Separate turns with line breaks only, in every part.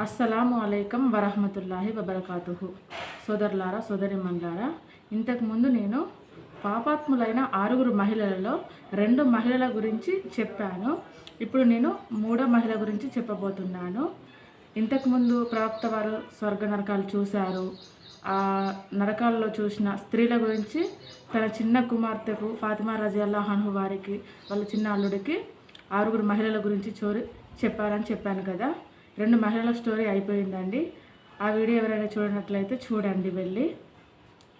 అస్సలాము అలైకం వరహమతుల్లాహి వబర్కాతుహు. సోదరులారా సోదరిమన్లారా ఇంతకుముందు నేను పాపాత్ములైన ఆరుగురు మహిళలలో రెండు మహిళల గురించి చెప్పాను. ఇప్పుడు నేను మూడో మహిళ గురించి చెప్పబోతున్నాను. ఇంతకుముందు ప్రవక్త వారు స్వర్గ నరకాలు చూశారు. ఆ నరకాల్లో చూసిన స్త్రీల గురించి తన చిన్న కుమార్తెకు ఫాతిమా రజియల్లా హన్హు వారికి వాళ్ళ చిన్న అల్లుడికి ఆరుగురు మహిళల గురించి చోరి చెప్పారని చెప్పాను కదా. రెండు మహిళల స్టోరీ అయిపోయిందండి. ఆ వీడియో ఎవరైనా చూడనట్లయితే చూడండి వెళ్ళి.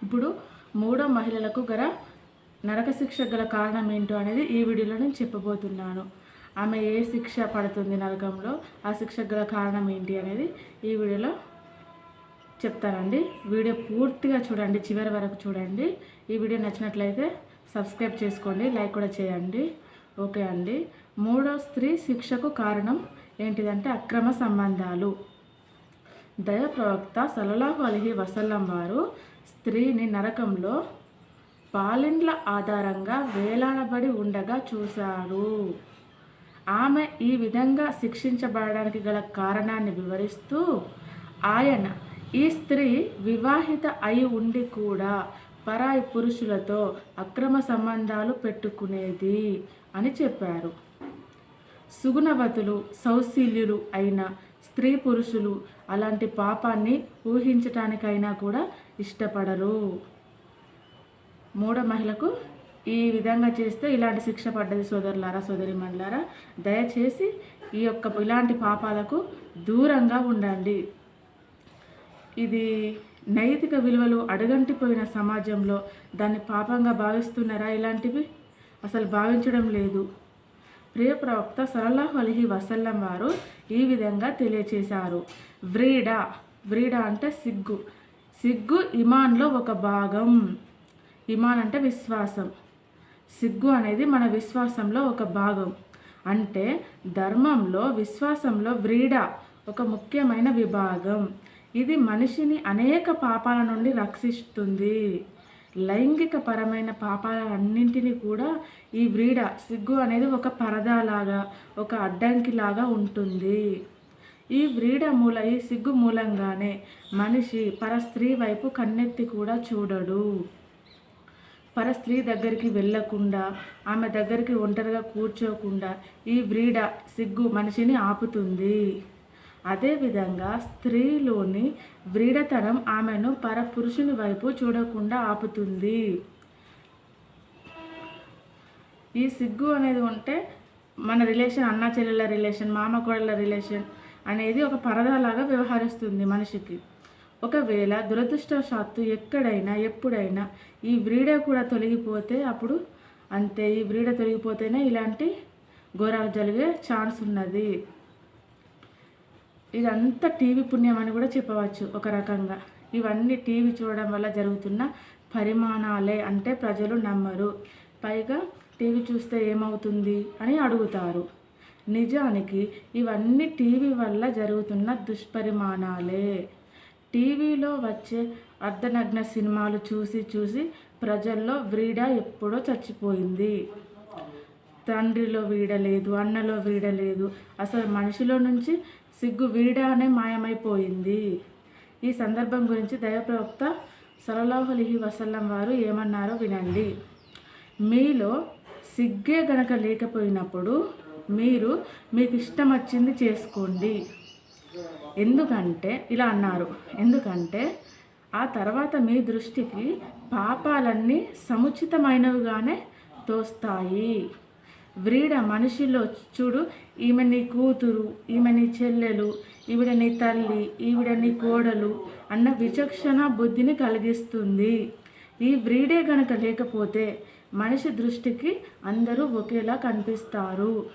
ఇప్పుడు మూడో మహిళలకు గల నరక శిక్ష గల కారణం ఏంటో అనేది ఈ వీడియోలో నేను చెప్పబోతున్నాను. ఆమె ఏ శిక్ష పడుతుంది నరకంలో? ఆ శిక్ష గల కారణం ఏంటి అనేది ఈ వీడియోలో చెప్తానండి. వీడియో పూర్తిగా చూడండి చివరి వరకు చూడండి. ఈ వీడియో నచ్చినట్లయితే సబ్స్క్రైబ్ చేసుకోండి లైక్ కూడా చేయండి. ఓకే అండి. మూడో స్త్రీ శిక్షకు కారణం ఏంటిదంటే అక్రమ సంబంధాలు. దయ ప్రవక్త సలలాహు అలహి వసల్లం వారు స్త్రీని నరకంలో పాలిండ్ల ఆధారంగా వేలాడబడి ఉండగా చూశారు. ఆమె ఈ విధంగా శిక్షించబడడానికి గల కారణాన్ని వివరిస్తూ ఆయన ఈ స్త్రీ వివాహిత అయి ఉండి కూడా పరాయి పురుషులతో అక్రమ సంబంధాలు పెట్టుకునేది అని చెప్పారు. సుగుణవతులు సౌశీల్యులు అయిన స్త్రీ పురుషులు అలాంటి పాపాన్ని ఊహించటానికైనా కూడా ఇష్టపడరు. మూడో మహిళకు ఈ విధంగా చేస్తే ఇలాంటి శిక్ష పడ్డది సోదరులారా సోదరిమణులారా దయచేసి ఈ యొక్క ఇలాంటి పాపాలకు దూరంగా ఉండండి. ఇది నైతిక విలువలు అడగంటిపోయిన సమాజంలో దాన్ని పాపంగా భావిస్తున్నారా ఇలాంటివి? అసలు భావించడం లేదు. ప్రియ ప్రవక్త సలల్లాహు అలహి వసల్లం వారు ఈ విధంగా తెలియచేశారు. వ్రీడ వ్రీడ అంటే సిగ్గు. సిగ్గు ఇమాన్లో ఒక భాగం. ఇమాన్ అంటే విశ్వాసం. సిగ్గు అనేది మన విశ్వాసంలో ఒక భాగం. అంటే ధర్మంలో విశ్వాసంలో వ్రీడ ఒక ముఖ్యమైన విభాగం. ఇది మనిషిని అనేక పాపాల నుండి రక్షిస్తుంది. లైంగిక పరమైన పాపాలన్నింటినీ కూడా ఈ వ్రీడ సిగ్గు అనేది ఒక పరదాలాగా ఒక అడ్డంకిలాగా ఉంటుంది. ఈ వ్రీడ మూల ఈ సిగ్గు మూలంగానే మనిషి పరస్త్రీ వైపు కన్నెత్తి కూడా చూడడు. పరస్త్రీ దగ్గరికి వెళ్ళకుండా ఆమె దగ్గరికి ఒంటరిగా కూర్చోకుండా ఈ వ్రీడ సిగ్గు మనిషిని ఆపుతుంది. అదేవిధంగా స్త్రీలోని వ్రీడతనం ఆమెను పరపురుషుని వైపు చూడకుండా ఆపుతుంది. ఈ సిగ్గు అనేది ఉంటే మన రిలేషన్ అన్న చెల్లెల రిలేషన్ మామ కోడల రిలేషన్ అనేది ఒక పరదాలాగా వ్యవహరిస్తుంది మనిషికి. ఒకవేళ దురదృష్టవశాత్తు ఎక్కడైనా ఎప్పుడైనా ఈ వ్రీడ కూడా తొలగిపోతే అప్పుడు అంతే ఈ వ్రీడ తొలగిపోతేనే ఇలాంటి ఘోరాలు జరిగే ఛాన్స్ ఉన్నది. ఇదంతా టీవీ పుణ్యం అని కూడా చెప్పవచ్చు ఒక రకంగా. ఇవన్నీ టీవీ చూడడం వల్ల జరుగుతున్న పరిమాణాలే అంటే ప్రజలు నమ్మరు. పైగా టీవీ చూస్తే ఏమవుతుంది అని అడుగుతారు. నిజానికి ఇవన్నీ టీవీ వల్ల జరుగుతున్న దుష్పరిమాణాలే. టీవీలో వచ్చే అర్ధనగ్న సినిమాలు చూసి చూసి ప్రజల్లో వ్రీడ ఎప్పుడో చచ్చిపోయింది. తండ్రిలో వీడలేదు అన్నలో వీడలేదు అసలు మనిషిలో నుంచి సిగ్గు వీడానే మాయమైపోయింది. ఈ సందర్భం గురించి దైవప్రవక్త సలలాహు వసల్లం వారు ఏమన్నారో వినండి. మీలో సిగ్గే గనక లేకపోయినప్పుడు మీరు మీకు ఇష్టం వచ్చింది చేసుకోండి. ఎందుకంటే ఇలా అన్నారు. ఎందుకంటే ఆ తర్వాత మీ దృష్టికి పాపాలన్నీ సముచితమైనవిగానే తోస్తాయి. వ్రీడ మనిషిలో చూడు ఈమె నీ కూతురు ఈమె నీ చెల్లెలు ఈవిడ నీ తల్లి ఈవిడ నీ కోడలు అన్న విచక్షణ బుద్ధిని కలిగిస్తుంది. ఈ వ్రీడే గనక లేకపోతే మనిషి దృష్టికి అందరూ ఒకేలా కనిపిస్తారు.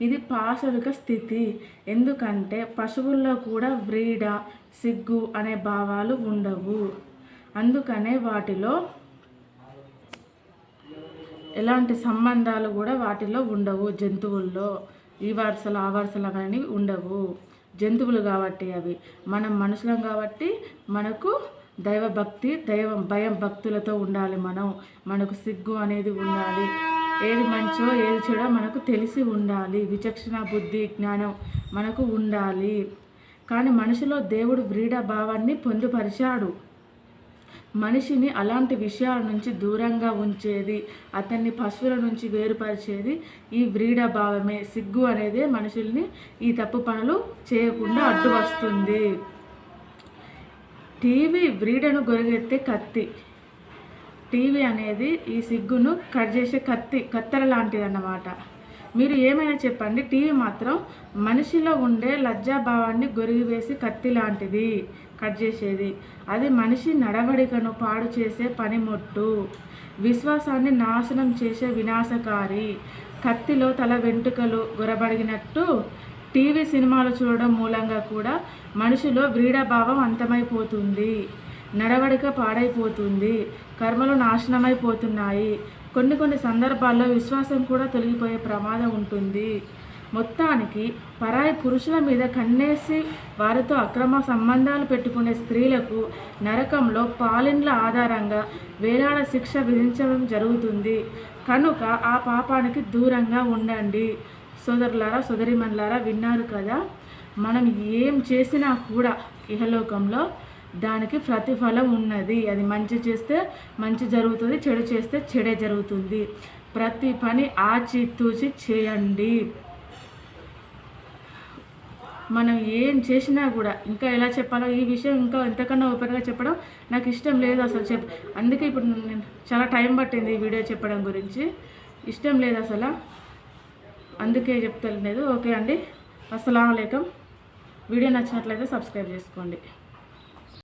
ఇది పాశవిక స్థితి. ఎందుకంటే పశువుల్లో కూడా వ్రీడ సిగ్గు అనే భావాలు ఉండవు. అందుకనే వాటిలో ఎలాంటి సంబంధాలు కూడా వాటిలో ఉండవు. జంతువుల్లో ఈ వరుసలు ఆ వరుసలు కానీ ఉండవు. జంతువులు కాబట్టి అవి. మనం మనుషులం కాబట్టి మనకు దైవభక్తి దైవం భయం భక్తులతో ఉండాలి మనం. మనకు సిగ్గు అనేది ఉండాలి. ఏది మంచో ఏది చెడో మనకు తెలిసి ఉండాలి. విచక్షణ బుద్ధి జ్ఞానం మనకు ఉండాలి. కానీ మనిషిలో దేవుడు వ్రీడ భావాన్ని పొందుపరిచాడు. మనిషిని అలాంటి విషయాల నుంచి దూరంగా ఉంచేది అతన్ని పశువుల నుంచి వేరుపరిచేది ఈ వ్రీడ భావమే. సిగ్గు అనేది మనుషుల్ని ఈ తప్పు పనులు చేయకుండా అడ్డు వస్తుంది టీవీ వ్రీడను గొరిగెత్తే కత్తి. టీవీ అనేది ఈ సిగ్గును కట్ చేసే కత్తి కత్తెర లాంటిది అన్నమాట మీరు ఏమైనా చెప్పండి. టీవీ మాత్రం మనిషిలో ఉండే లజ్జాభావాన్ని గొరిగివేసి కత్తి లాంటిది కట్ చేసేది. అది మనిషి నడవడికను పాడు చేసే పనిముట్టు. విశ్వాసాన్ని నాశనం చేసే వినాశకారి. కత్తిలో తల వెంట్రుకలు గొరబడినట్టు టీవీ సినిమాలు చూడడం మూలంగా కూడా మనిషిలో వ్రీడభావం అంతమైపోతుంది. నడవడిక పాడైపోతుంది. కర్మలు నాశనమైపోతున్నాయి. కొన్ని కొన్ని సందర్భాల్లో విశ్వాసం కూడా తొలగిపోయే ప్రమాదం ఉంటుంది. మొత్తానికి పరాయి పురుషుల మీద కన్నేసి వారితో అక్రమ సంబంధాలు పెట్టుకునే స్త్రీలకు నరకంలో పాలిండ్ల ఆధారంగా వేలాడ శిక్ష విధించడం జరుగుతుంది. కనుక ఆ పాపానికి దూరంగా ఉండండి. సోదరులారా సోదరిమన్లారా విన్నారు కదా? మనం ఏం చేసినా కూడా ఇహలోకంలో దానికి ప్రతిఫలం ఉన్నది. అది మంచి చేస్తే మంచి జరుగుతుంది చెడు చేస్తే చెడే జరుగుతుంది. ప్రతి పని ఆచితూచి చేయండి. మనం ఏం చేసినా కూడా ఇంకా ఎలా చెప్పాలో ఈ విషయం ఇంకా ఎంతకన్నా ఓపెన్గా చెప్పడం నాకు ఇష్టం లేదు అసలు చెప్ అందుకే ఇప్పుడు నేను చాలా టైం పట్టింది ఈ వీడియో చెప్పడం గురించి. ఇష్టం లేదు అసలు. అందుకే చెప్తలేదు. ఓకే అండి. అస్సలం వీడియో నచ్చినట్లయితే సబ్స్క్రైబ్ చేసుకోండి.